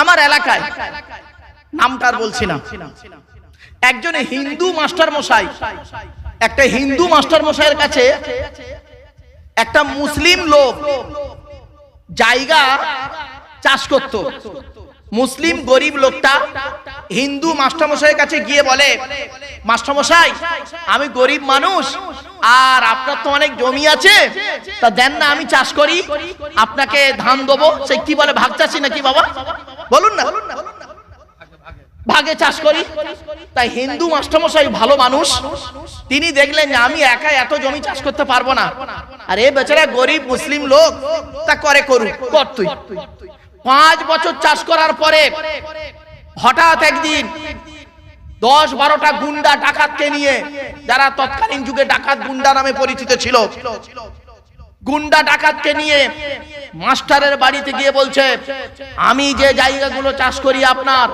আমার এলাকায়। নামটার বলছি না। একজন হিন্দু মাস্টার মশাই একটা হিন্দু মাস্টার মশাইয়ের কাছে একটা মুসলিম লোক জায়গা চাষ করত। মুসলিম গরিব লোকটা হিন্দু মাস্টারমশাইয়ের কাছে গিয়ে বলে, মাস্টারমশাই, আমি গরিব মানুষ আর আপনার তো অনেক জমি আছে। তা দেন না, আমি চাষ করি। আপনাকে ধান দেবো। সে কি বলে, ভাগ চাষি নাকি বাবা? বলুন না। ভাগে চাষ করি। তাই হিন্দু মাস্টারমশাই ভালো মানুষ। তিনি দেখলেন আমি একা এত জমি চাষ করতে পারব না। আর এ বেচারা গরিব মুসলিম লোক, তা করে করুক, কর তুই। পাঁচ বছর চাষ করার পরে হঠাৎ একদিন দশ বারোটা গুন্ডা ডাকাতকে নিয়ে যারা তৎকালীন যুগে ডাকাত গুন্ডা নামে পরিচিত ছিল, গুন্ডা ডাকাতকে নিয়ে মাস্টারের বাড়িতে গিয়ে বলছে, আমি যে জায়গাগুলো চাষ করি আপনার,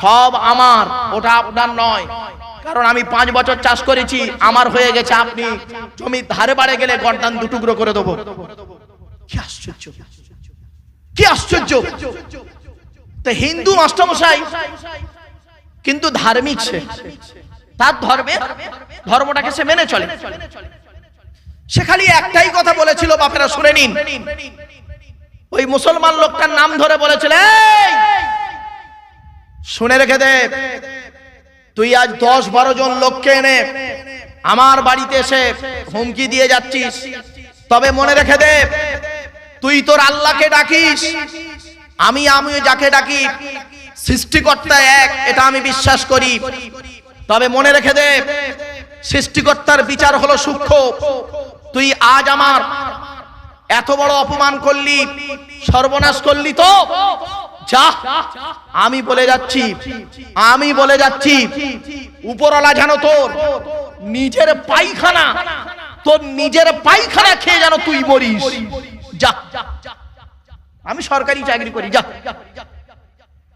সব আমার, ওটা আপনার নয়। কারণ আমি পাঁচ বছর চাষ করেছি, আমার হয়ে গেছে আপনি জমি ধারে বাড়ে গেলে গর্দান দুটুকরো করে দেবো। কি আশ্চর্য। আশ্চর্য। হিন্দু মাস্টারমশাই কিন্তু ধার্মিক সে। তার ধর্মে, ধর্মটাকে সে মেনে চলে। সে খালি একটাই কথা বলেছিল, বাপেরা শুনে নিন। ওই মুসলমান লোকটার নাম ধরে বলেছিল শুনে রেখে দে। তুই আজ দশ বারো জন লোককে এনে আমার বাড়িতে এসে হুমকি দিয়ে যাচ্ছিস। তবে মনে রেখে দে তুই তোর আল্লাহকে ডাকিস। আমি আমি যাকে ডাকি। সৃষ্টিকর্তা এক, এটা আমি বিশ্বাস করি। তবে মনে রেখে দে, সৃষ্টিকর্তার বিচার হলো সূক্ষ্ম। তুই আজ আমার এত বড় অপমান করলি, সর্বনাশ করলি তো? যা, আমি বলে যাচ্ছি, আমি বলে যাচ্ছি, উপরওয়ালা জানো তোর নিজের পায়খানা, তোর নিজের পায়খানা খেয়ে যেন তুই মরিস। আমি সরকারি চাকরি করি, যা।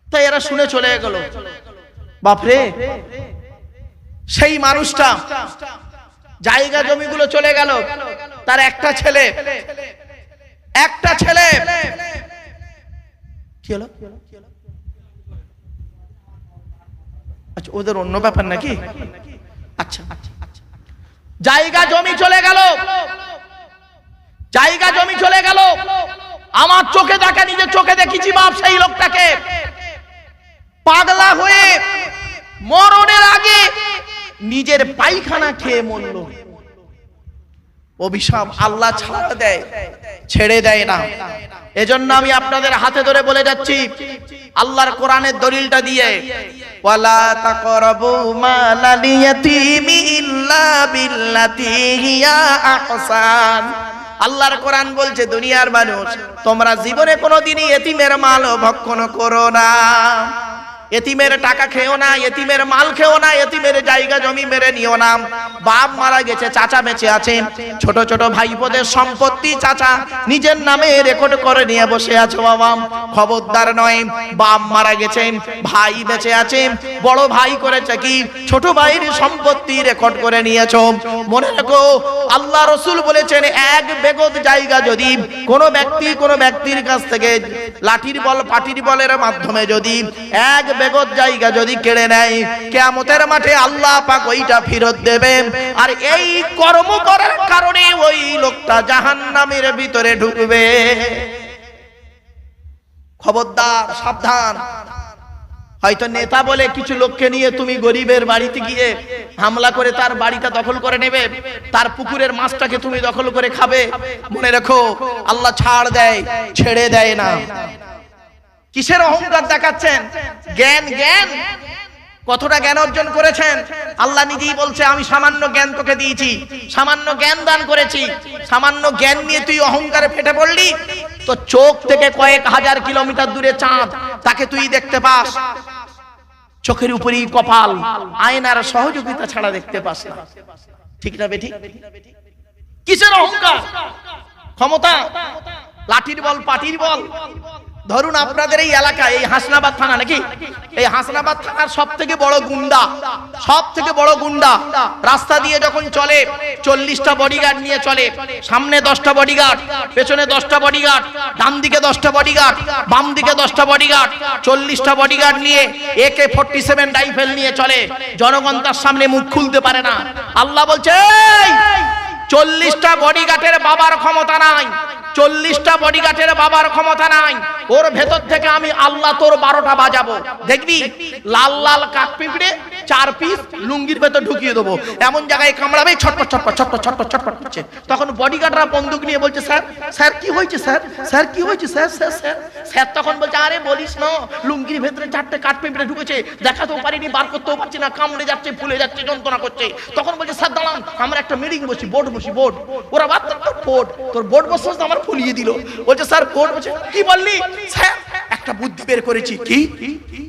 তাই এরা শুনে চলে গেল। বাপরে, সেই মানুষটা জায়গা জমিগুলো চলে গেল, তার একটা ছেলে একটা ছেলে। কি হলো? আচ্ছা ওদের অন্য ব্যাপার নাকি? আচ্ছা আচ্ছা আচ্ছা। জায়গা জমি চলে গেল। জায়গা জমি চলে গেল। আমার চোখে দেখা, নিজের চোখে দেখেছি বাপ সেই লোকটাকে। পাগলা হয়ে মরণের আগে নিজের পায়খানা খেয়ে মরল। অভিশাপ আল্লাহ ছাড়া দেয়, ছেড়ে দেয় না। এজন্য আমি আপনাদের হাতে ধরে বলে যাচ্ছি, আল্লাহর কোরআনের দলিলটা দিয়ে, ওয়ালা তাকরাবু মালাল ইল্লা বিল্লাতি হিয়া আহসান। আল্লাহর কোরআন বলছে দুনিয়ার মানুষ তোমরা জীবনে কোনোদিনই এতিমের মাল ভক্ষণ করো না। এতিমের টাকা খেও না, এতিমের মাল খেও না, এতিমের জায়গা জমি মেরে নিও না। বাপ মারা গেছে, চাচা বেঁচে আছেন ছোট ছোট ভাইপোদের সম্পত্তি চাচা নিজের নামে রেকর্ড করে নিয়ে বসে আছো বাবা। খবরদার নয়, বাপ মারা গেছেন ভাই বেঁচে আছেন বড় ভাই করেছে কি? ছোট ভাইয়ের সম্পত্তি রেকর্ড করে নিয়েছো। মনে রেখো, আল্লাহ রসুল বলেছেন, এক বেগত জায়গা যদি কোনো ব্যক্তি কোনো ব্যক্তির কাছ থেকে লাঠির বল, পাটির বলের মাধ্যমে যদি এক বেগত জায়গা যদি কেড়ে নেয়, কেয়ামতের মাঠে আল্লাহ পাক ওইটা ফেরত দেবে আর এই কর্ম করার কারণে ওই লোকটা জাহান্নামের ভিতরে ঢুকবে। খবরদার, সাবধান। হয়তো নেতা বলে কিছু লোককে নিয়ে তুমি গরিবের বাড়িতে গিয়ে হামলা করে তার বাড়িটা দখল করে নেবে, তার পুকুরের মাছটাকে তুমি দখল করে খাবে। মনে রেখো, আল্লাহ ছাড় দেয়, ছেড়ে দেয় না। কিসের অহংকার দেখাচ্ছেন? জ্ঞান জ্ঞান। কতটা জ্ঞান অর্জন করেছেন? আল্লাহ নিজেই বলছে, আমি সামান্য জ্ঞান তোকে দিয়েছি। সামান্য জ্ঞান দান করেছি। সামান্য জ্ঞান নিয়ে তুই অহংকারে ফেটে পড়লি? তো চোখ থেকে কয়েক হাজার কিলোমিটার দূরে চাঁদ, তাকে তুই দেখতে পাস। চোখের উপরেই কপাল, আয়নার সহযোগিতা ছাড়া দেখতে পাস না। ঠিক না বেঠি কিসের অহংকার? ক্ষমতা? লাঠির বল, পাটির বল? ধরুন আপনাদের এই এলাকায় এই হাসনাবাদ থানা নাকি? এই হাসনাবাদ থানার সব থেকে বড় গুন্ডা সব থেকে বড় গুন্ডা রাস্তা দিয়ে যখন চলে চল্লিশটা বডিগার্ড নিয়ে চলে সামনে দশটা বডিগার্ড পেছনে দশটা বডিগার্ড ডান দিকে দশটা বডিগার্ড বাম দিকে দশটা বডিগার্ড চল্লিশটা বডিগার্ড নিয়ে একে ফোর্টি সেভেন রাইফেল নিয়ে চলে। জনগণ তার সামনে মুখ খুলতে পারে না। আল্লাহ বলছে "এই, চল্লিশটা বডিগার্ডের বাবার ক্ষমতা নাই। চল্লিশটা বডিগার্ডের বাবার ক্ষমতা নাই। ওর ভেতর থেকে আমি আল্লাহ তোর বারোটা বাজাবো। দেখবি? লাল লাল কাক পিঁপড়ে চার পিস লুঙ্গির ভেতর ঢুকিয়ে দেবো। এমন জায়গায় কামড়াবে, ছটপট ছটপট ছটপট ছটপট ছটপট করছে। তখন বডিগার্ডরা বন্দুক নিয়ে বলছে, স্যার স্যার, কি হয়েছে, স্যার? স্যার, কি হয়েছে, স্যার স্যার স্যার? স্যার তখন বলছে, আরে বলিস না, লুঙ্গির ভেতরে চারটে কাঠ পিঁপড়ে ঢুকেছে। দেখাতেও পারিনি, বার করতেও পারছি না, কামড়ে যাচ্ছে, ফুলে যাচ্ছে, যন্ত্রণা করছে। তখন বলছে, স্যার, দাঁড়ান, আমরা একটা মিটিং বসি, বোর্ড বসি, বোর্ড। ওরা, বাদ বোর্ড, তোর বোর্ড বসে আমার ফুলিয়ে দিল। বলছে, স্যার, কোন বলছে, কি বললি? স্যার, একটা বুদ্ধি বের করেছি। কি?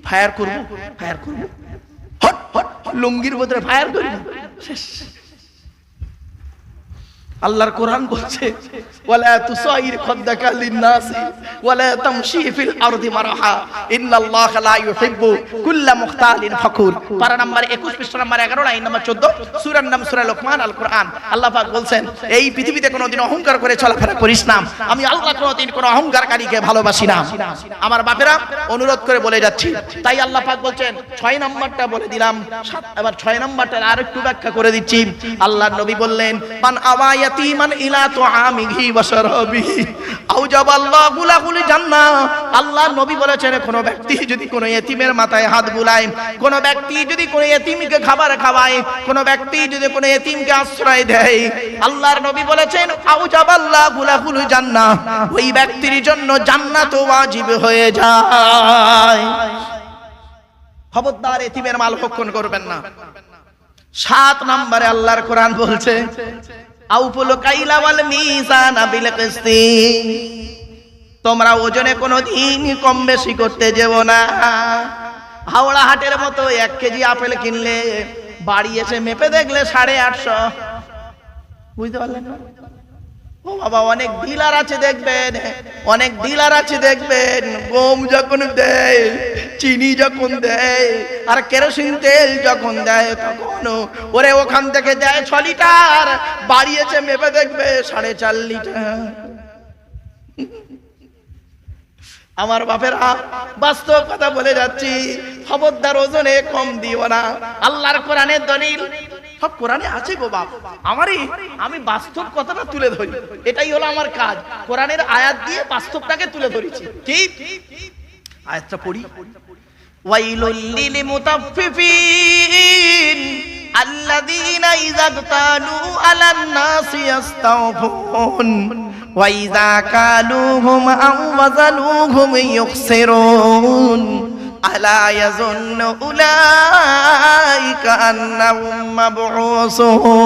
ফায়ার করব ফায়ার করব। হট হট লুঙ্গির ভিতরে ফায়ার করব শেষ আল্লাহর কোরআন বলছে, ওয়ালা তুসাইর খাদ্দাকা ওয়ালা তামশি ফিল আরদি মারহা, ইন্নাল্লাহা লা ইউহিব্বু কুল্লা মুখতালিন ফাকুর। পারা নাম্বার 21 পৃষ্ঠা নাম্বার 11 লাইন নাম্বার 14 সূরার নাম সূরা লোকমান আল কোরআন। আল্লাহ পাক বলছেন, এই পৃথিবীতে কোনোদিন অহংকার করে চলাফেরা করিস না। আমি আল্লাহ কোনোদিন কোনো অহংকারকারীকে ভালোবাসি না। আমার বাপেরা অনুরোধ করে বলে যাচ্ছি। তাই আল্লাহ পাক বলছেন 6 নাম্বারটা বলে দিলাম। এবার 6 নাম্বারটা আরেকটু ব্যাখ্যা করে দিচ্ছি। আল্লাহর নবী বললেন, মান আওয়ায়া ইয়াতীমান ইলা তুআমিহি ওয়া শারাবিহি। আউজাবাল্লাহু লাহুল জান্নাহ। আল্লাহ নবী বলেছেন, কোন ব্যক্তি যদি কোন ইয়েতিমের মাথায় হাত বুলায়, কোন ব্যক্তি যদি কোন ইয়েতিমকে খাবার খাওয়ায়, কোন ব্যক্তি যদি কোন ইয়েতিমকে আশ্রয় দেয়, আল্লাহর নবী বলেছেন আউজাবাল্লাহু লাহুল জান্নাহ। ওই ব্যক্তির জন্য জান্নাত ওয়াজিব হয়ে যায়। খবরদার এতিমের মাল ভক্ষণ করবেন না। সাত নম্বরে আল্লাহর কোরআন বলছে তোমরা ওজনে কোনো দিন কম বেশি করতে যেও না। হাওড়া হাটের মতো এক কেজি আপেল কিনলে বাড়ি এসে মেপে দেখলে সাড়ে আটশো। বুঝতে পারলেন না? ও বাবা, অনেক ডিলার আছে দেখবেন, অনেক ডিলার আছে দেখবেন। গম যখন দেয়, চিনি যখন দেয়, আর কেরোসিন তেল যখন দেয় তখন ওরে ওখান থেকে দেয় ছ লিটার, বাড়িয়েছে মেপে দেখবে সাড়ে চার লিটার। আমার বাপেরা, বাস্তব কথা বলে যাচ্ছি, খবরদার ওজনে কম দিও না। আল্লাহর কোরআনের দলিল সব কোরআনে আছে গো বাপ আমারই আমি বাস্তব কথাটা তুলে ধরি এটাই হলো আমার কাজ কোরআনের আয়াত দিয়ে বাস্তবটাকে তুলে ধরেছি ঠিক আয়াতটা পড়ি ওয়াইলুল লিল মুতাফফিফিন আল্লাযীনা ইযা ইগতালু আলান নাসি ইস্তাওফুন وإذا كالوهم أو وزنوهم يخسرون ألا يظن أولئك أنهم مبعوثون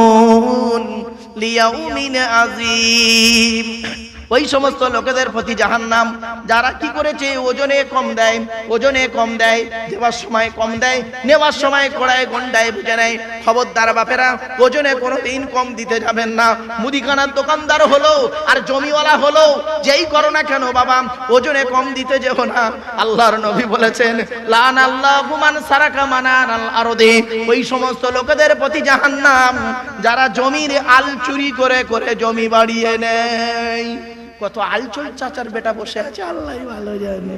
ليوم عظيم. ওই সমস্ত লোকেদের প্রতি জাহান নাম যারা কি করেছে? ওজনে কম দেয়, ওজনে কম দেয়, দেওয়ার সময় কম দেয়, নেওয়ার সময় কড়ায় গন্ডায় বুঝে নেয়। খবরদার বাপেরা, ওজনে কোনো দিন কম দিতে যাবেন না। মুদিখানার দোকানদার হলো আর জমিওয়ালা হলো, যেই করো না কেন বাবা, ওজনে কম দিতে যেও না। আল্লাহর নবী বলেছেন, লান আল্লাহ হুমান সারাকা মানান আরদে। ওই সমস্ত লোকেদের প্রতি জাহান্নাম, যারা জমির আল চুরি করে করে জমি বাড়িয়ে নেয়। কত আলচল চাচার বেটা বসে আছে, আল্লাহ ভালো জানে।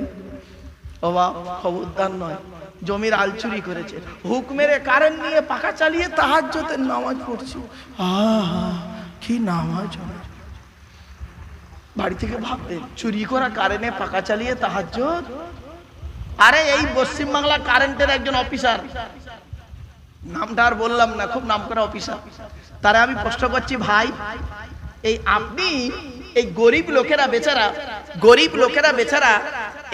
বাপ, খবরদার নয়, জমির আল চুরি করেছে। হুক মেরে কারেন্ট নিয়ে পাকা চালিয়ে তাহাজ্জতের নামাজ পড়ছি। কি নামাজ বাড়ি থেকে ভাববেন চুরি করা কারেন্টে পাকা চালিয়ে তাহাজ্জত আরে, এই পশ্চিম বাংলা কারেন্টের একজন অফিসার। নামটা আর বললাম না, খুব নাম করা অফিসার। তারা আমি প্রশ্ন করছি, ভাই, এই আপনি এই গরিব লোকেরা বেচারা, গরিব লোকেরা বেচারা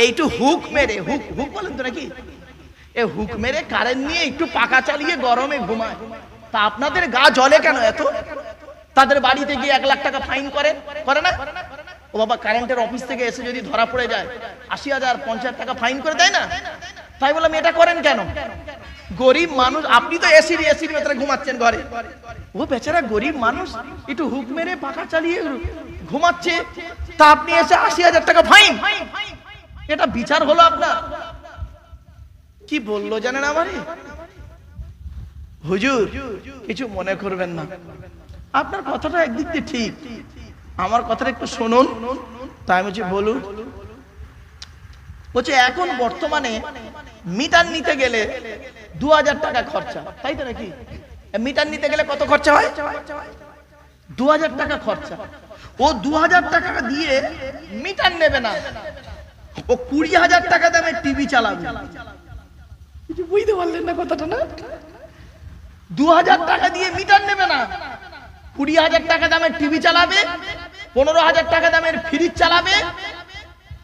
এইটু হুক মেরে, হুক হুক বলেন তো নাকি? এ হুক মেরে কারেন্ট নিয়ে একটু পাকা চালিয়ে গরমে ঘুমায়। তা আপনাদের গা জলে কেন এত? তাদের বাড়িতে গিয়ে এক লাখ টাকা ফাইন করেন করে না? ও বাবা কারেন্টের অফিস থেকে এসে যদি ধরা পড়ে যায়, আশি হাজার, পঞ্চাশ টাকা ফাইন করে দেয় না? তাই বললাম, এটা করেন কেন? গরিব মানুষ, আপনি তো এসির এসির ভেতরে ঘুমাচ্ছেন ঘরে। ও বেচারা গরিব মানুষ, একটু হুক মেরে পাখা চালিয়ে ঘুমাচ্ছে, তা আপনি এসে আশি হাজার টাকা ফাইন। এটা বিচার হলো আপনার। কি বলল জানেন আমারে? হুজুর, কিছু মনে করবেন না। আপনার কথাটা একদিক দিয়ে ঠিক। আমার কথাটা একটু শুনুন। তাই আমি বলুন। বলছে, এখন বর্তমানে মিটার নিতে গেলে দু হাজার টাকা খরচা তাই তো নাকি? মিটার নিতে গেলে কত খরচা হয়? দু হাজার টাকা খরচা। ও দু হাজার টাকা দিয়ে মিটার নেবে না। ও কুড়ি হাজার টাকা দামে টিভি চালাবে। কিছু বুঝতে পারলেন না কথাটা না? দু হাজার টাকা দিয়ে মিটার নেবে না। কুড়ি হাজার টাকা দামের টিভি চালাবে পনেরো হাজার টাকা দামের ফ্রিজ চালাবে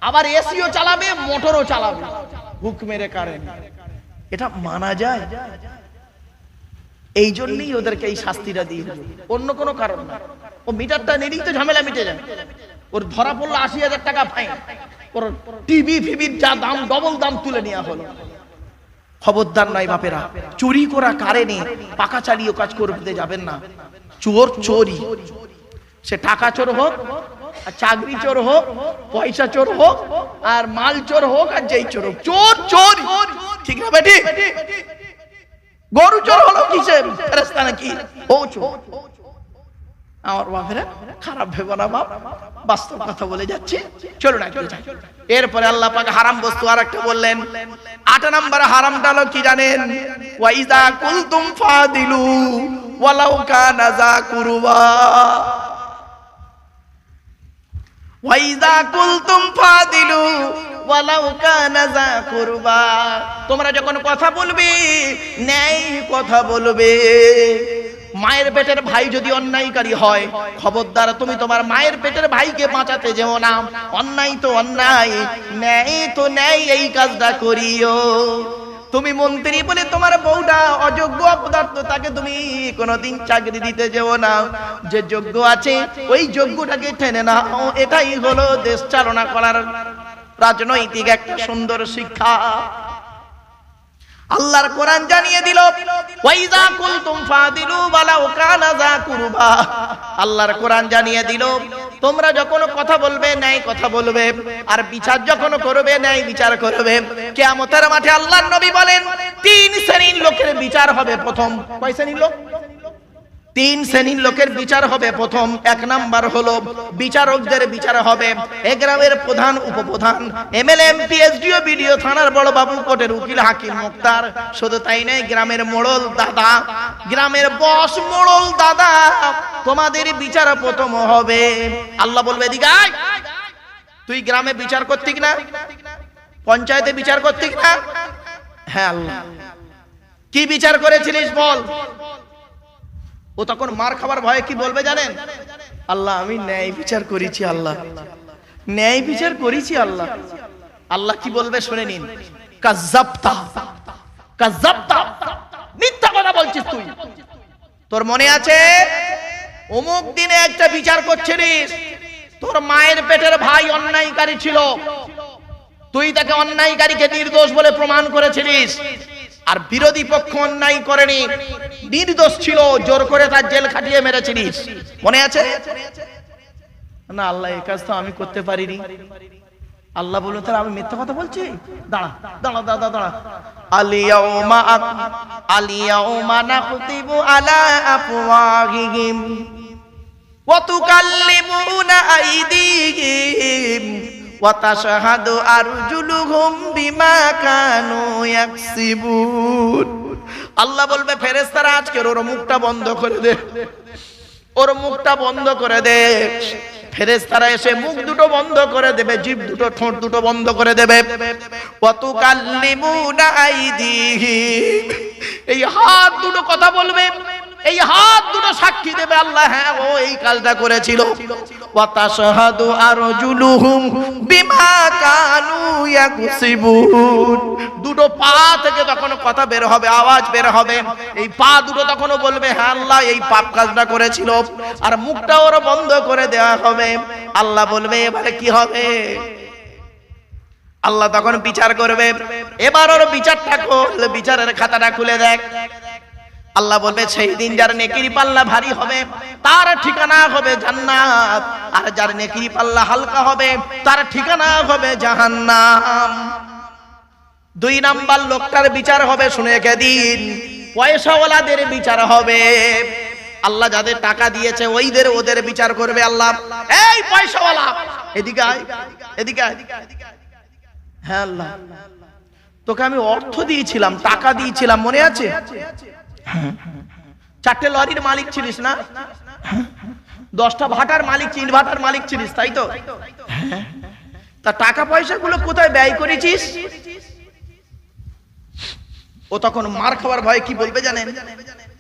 আবার এসিও চালাবে মোটরও চালাবে। হুক মেরে কারেন্ট এটা মানা যায়। এই জন্যই ওদেরকে এই শাস্তিটা দিয়ে অন্য কোনো কারণ না। ও মিটারটা নিলেই তো ঝামেলা মিটে যায় ওর ধরা পড়ল আশি হাজার টাকা ফাইন ওর টিভি ফিবির যা দাম ডবল দাম তুলে নেওয়া হলো। খবরদার নয় বাপেরা। চুরি করা কারেনে পাকা চালিয়ে কাজ করতে যাবেন না। চোর চোরই। সে টাকা চোর হোক চাকরি চোর হোক, পয়সা চোর হোক, আর মাল চোর হোক, আর যেই চোর হোক। চোর চোর ঠিক না বেটি? গরু চোর হলো কিসের ফেরেস্তা নাকি? ও আমার বাপেরা, খারাপ ভেবো না বাপ। বাস্তব কথা বলে যাচ্ছি। চলুন। এরপরে আল্লাহ পাক হারাম বস্তু আর একটা বললেন। আট নম্বর হারামটা হলো কি জানেন? ওয়াইদা কুলতুম ফাদিলু ওয়ালাউ কানা যা কুরবা ওয়াইদা কুলতুম ফাদিলু ওয়ালাউ কানা যা কুরবা তোমরা যখন কথা বলবে, ন্যায় কথা বলবে। মায়ের পেটের ভাই যদি অন্যায়কারী হয়, খবরদার তুমি তোমার মায়ের পেটের ভাইকে বাঁচাতে যেও না। অন্যায় তো অন্যায়, ন্যায় তো ন্যায় এই কাজটা করিও। তুমি মন্ত্রী বলে তোমার বউটা অযোগ্য অপদার্থ তাকে তুমি কোনোদিন চাকরি দিতে যেও না। যে যোগ্য আছে, ওই যোগ্যটাকে টেনে না এটাই হলো দেশ চালনা করার রাজনৈতিক একটা সুন্দর শিক্ষা। আল্লাহর কোরআন জানিয়ে দিল, ওয়াইজা কুলতুম ফাদিলু ওয়ালাউ কানা যা কুরবা। আল্লাহর কোরআন জানিয়ে দিল, তোমরা যখন কথা বলবে, ন্যায় কথা বলবে, আর বিচার যখন করবে, ন্যায় বিচার করবে। কিয়ামতের মাঠে আল্লাহর নবী বলেন, তিন শ্রেণির লোকের বিচার হবে প্রথম। কয় শ্রেণির লোক? তিন শ্রেণির লোকের বিচার হবে প্রথম, এক নাম্বার হলো বিচারকদের বিচার হবে। এ গ্রামের প্রধান, উপপ্রধান, এমএলএ, এমপি, এসডিও, বিডিও, থানার বড় বাবু, কোর্টের উকিল, হাকিম, মুক্তার। শুধু তাই নয়, গ্রামের মোড়ল দাদা, গ্রামের বস মোড়ল দাদা, তোমাদের বিচার প্রথম হবে। আল্লাহ বলবে দিগাই তুই গ্রামে বিচার করতিক না? পঞ্চায়েতে বিচার করতিক না? হ্যাঁ আল্লাহ। কি বিচার করেছিলিস বল? ও তখন মার খাবার ভয়ে কি বলবে জানেন? আল্লাহ, আমি ন্যায় বিচার করেছি, আল্লাহ। ন্যায় বিচার করেছি, আল্লাহ। আল্লাহ কি বলবে শুনে নিন। কাজ্জাবতা। কাজ্জাবতা। মিথ্যা কথা বলছিস তুই। তোর মনে আছে? অমুক দিনে একটা বিচার করছিলিস। তোর মায়ের পেটের ভাই অন্যায়কারী ছিল। তুই তাকে অন্যায়কারীকে নির্দোষ বলে প্রমাণ করেছিলিস। আর বিরোধী পক্ষ অন্যায় করেনি। নির্দোষ ছিল, জোর করে তার জেল খাটিয়ে মেরেছিলিস। মনে আছে? না, আল্লাহ এই কাজ তো আমি করতে পারিনি। আল্লাহ বলুন তাহলে আমি মিথ্যা কথা বলছি? দাঁড়া দাঁড়া দাঁড়া দাঁড়া। আলা আল্লাহ বলবে, ফেরেশতারা আজকের ওর মুখটা বন্ধ করে দে। ওর মুখটা বন্ধ করে দে। ফেরেশতারা এসে মুখ দুটো বন্ধ করে দেবে, জিভ দুটো, ঠোঁট দুটো বন্ধ করে দেবে। এই হাত দুটো কথা বলবে, এই হাত দুটো সাক্ষী দেবে। আল্লাহ হ্যাঁ ও এই কাজটা করেছিল। ওয়াতাশহাদু আরজুলুহুম বিমা কানু ইয়াকসিবুন। দুটো পা থেকে তখন কথা বের হবে, আওয়াজ বের হবে। এই পা দুটো তখন বলবে হ্যাঁ আল্লাহ, এই পাপ কাজটা করেছিল। আর মুখটা ওর বন্ধ করে দেওয়া হবে। আল্লাহ বলবে, এবারে কি হবে? আল্লাহ তখন বিচার করবে। এবার ওর বিচারটা করলে বিচারের খাতাটা খুলে দেখ। আল্লাহ বলবে, সেই দিন যার নেকির পাল্লা ভারী হবে, তার ঠিকানা হবে জান্নাত। আর যার নেকির পাল্লা হালকা হবে, তার ঠিকানা হবে জাহান্নাম। দুই নাম্বার লোকটার বিচার হবে, শুনে কে দিন। পয়সাওয়ালাদের বিচার হবে। আল্লাহ যাদের টাকা দিয়েছে, ওইদের ওদের বিচার করবে আল্লাহ। এই পয়সাওয়ালা, এদিকে আয় এদিকে আয়। হ্যাঁ আল্লাহ, তোকে আমি অর্থ দিয়েছিলাম, টাকা দিয়েছিলাম, মনে আছে। চারটে লরির মালিক ছিলিস না? দশটা ভাটার মালিক চিন ভাটার মালিক ছিলিস, তাই তো। তা টাকা পয়সা গুলো কোথায় ব্যয় করেছিস? ও তখন মার খাবার ভয়ে কি বলবে জানেন?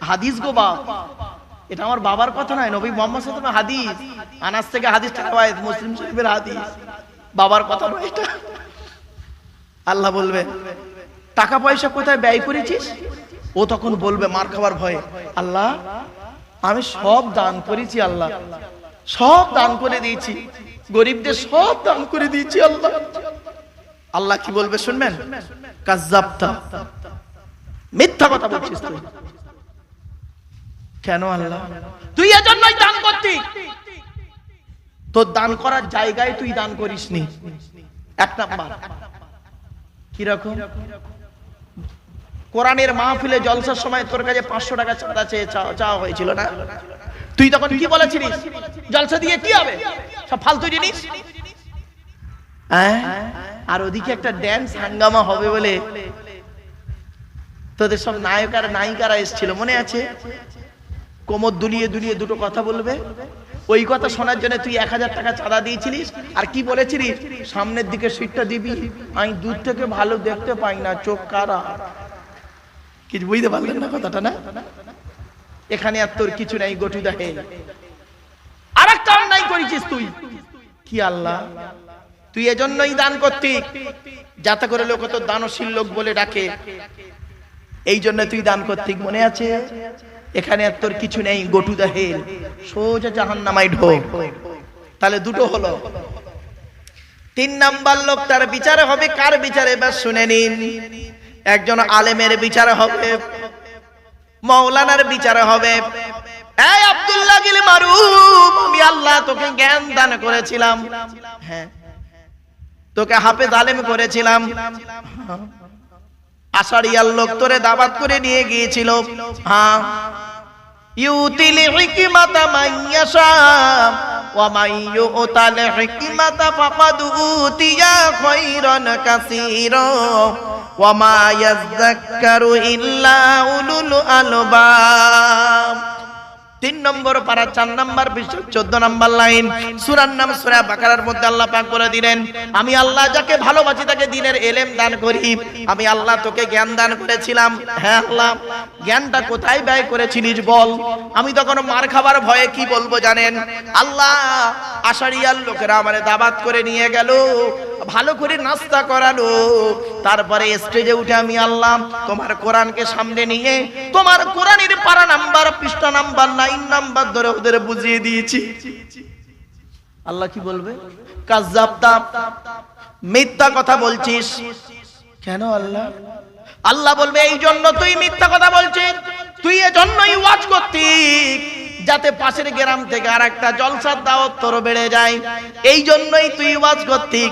হাদিস গো বাপ, এটা আমার বাবার কথা নয়, নবী মোহাম্মদ হাদিস। আনাস থেকে হাদিস টাকাবায়ত মুসলিম শরীফের হাদিস। বাবার কথা নয় এটা। আল্লাহ বলবে, টাকা পয়সা কোথায় ব্যয় করেছিস? ও তখন বলবে, মার খাবার ভয়ে। আল্লাহ, আমি সব দান করেছি আল্লাহ। সব দান করে দিয়েছি। গরিবদের সব দান করে দিয়েছি আল্লাহ। আল্লাহ কি বলবে শুনবেন? কাজ্জাবতা। মিথ্যা কথা বলছিস তুই। কেন আল্লাহ? তুই এজন্যই দান করতি। তোর দান করার জায়গায় তুই দান করিসনি। এক নাম্বার। কীরকম? কোরআনের মাহফিলে জলসার সময় তোর কাছে পাঁচশো টাকা চাঁদা চেয়ে চাওয়া হয়েছিল না? তুই তখন কি বলেছিলিস? জলসা দিয়ে কি হবে? সব ফালতু জিনিস? আর ওদিকে একটা ড্যান্স হাঙ্গামা হবে বলে তোদের সব নায়ক আর নায়িকারা এসেছিল, মনে আছে? কোমর দুলিয়ে দুলিয়ে দুটো কথা বলবে। ওই কথা শোনার জন্য তুই এক হাজার টাকা চাঁদা দিয়েছিলিস, আর কি বলেছিলিস? সামনের দিকে সিটটা দিবি। আমি দূর থেকে ভালো দেখতে পাই না, চোখ কারা? কিছু বুঝতে পারলেন না কথাটা না? এখানে আর তোর কিছু নাই, গটু দেখে। আর একটা অন্যায় করেছিস তুই। কি আল্লাহ? তুই এজন্যই দান করতি যাতে করে লোক তোর দানশীল লোক বলে ডাকে। এই জন্য তুই দান করতি মনে আছে? এখানে আর তোর কিছু নেই, গটু দাহের সোজা জাহান নামাই ঢোক তাহলে দুটো হলো। তিন নাম্বার লোক, তার বিচারে হবে, কার বিচারে? এবার শুনে নিন। একজন আলেমের বিচার হবে, মৌলানার বিচার হবে। এই আব্দুল্লাহ গিল মারুফ আমি আল্লাহ তোকে জ্ঞান দান করেছিলাম। হ্যাঁ তোকে হাফেজ আলেম করেছিলাম। আষাঢ়িয়ার লোক তোরে দাবাত করে নিয়ে গিয়েছিল। হ্যাঁ ইউতিল মা ইয়াযাক্কারু ইল্লা উলুল আলবাব। তিন নম্বর পারা, চার নম্বর চোদ্দ নম্বর লাইন। সুরার নাম সুরা বাকারার মধ্যে আল্লাহ পাক করে দিলেন, আমি আল্লাহ যাকে ভালোবাসি তাকে দিনের এলেম দান করি। আমি আল্লাহ তোকে জ্ঞান দান করেছিলাম। হ্যাঁ আল্লাহ, জ্ঞানটা কোথায় ব্যয় করেছিলিস বল? আমি তখন মার খাবার ভয়ে কি বলব জানেন? আল্লাহ আষাঢ়িয়ার লোকেরা আমার দাবাত করে নিয়ে গেল। ভালো করে নাস্তা করালো। তারপরে স্টেজে উঠে আমি আল্লাহ তোমার কোরআনকে সামনে নিয়ে, তোমার কোরআনের পারা নাম্বার, পৃষ্ঠা নাম্বার, লাইন নাম্বার ধরে ওদের বুঝিয়ে দিয়েছি। আল্লাহ কি বলবে? মিথ্যা কথা বলছিস। কেন আল্লাহ? আল্লাহ বলবে এই জন্য তুই মিথ্যা কথা বলছিস। তুই এজন্যই ওয়াজ করতি যাতে পাশের গ্রাম থেকে আর একটা জলসার দাওয়াত তোর বেড়ে যায়। এই জন্যই তুই ওয়াজ করতি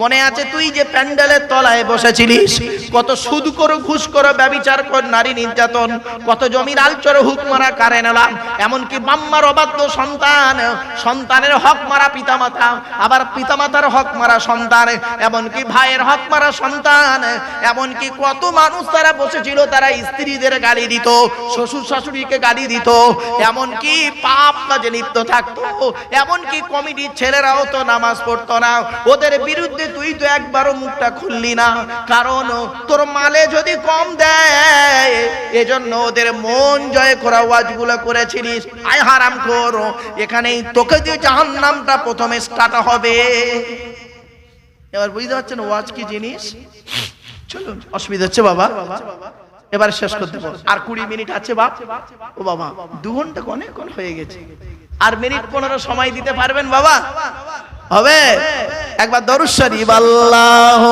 মনে আছে তুই যে প্যান্ডেলের তলায় বসেছিলিস? কত সুদ করো ঘুষ করো ব্যবিচার কর, নারী নির্যাতন, কত জমির আলচর হুক মারা কারে নিলাম। এমনকি বাম্মার অবাধ্য সন্তান, সন্তানের হক মারা পিতামাতা, আবার পিতামাতার হক মারা সন্তান, এমনকি ভাইয়ের হক মারা সন্তান, এমনকি কত মানুষ তারা বসেছিল, তারা স্ত্রীদের গালি দিত, শ্বশুর শাশুড়িকে গালি দিত, এমনকি পাপ কাজে লিপ্ত থাকতো। এমনকি কমিটির ছেলেরাও তো নামাজ পড়তো না। ওদের বিরুদ্ধে তুই তো একবারও মুখটা খুললি না। কারণ তোর মালে যদি কম দেয়, এজন্য ওদের মন জয় করা ওয়াজগুলো করেছিলিস। আয় হারাম কর এখানেই তোকে দিয়ে জাহান্নামটা প্রথমে স্টার্ট হবে। এবার বুঝতে পারছেন ওয়াজ কি জিনিস? চলুন, অসুবিধা হচ্ছে বাবা। এবার শেষ করতে আর কুড়ি মিনিট আছে বাপ। ও বাবা দু ঘণ্টা অনেক হয়ে গেছে। আর মিনিট পনেরো সময় দিতে পারবেন বাবা? হবে? একবার দরুশ্বরী বাল্লাহ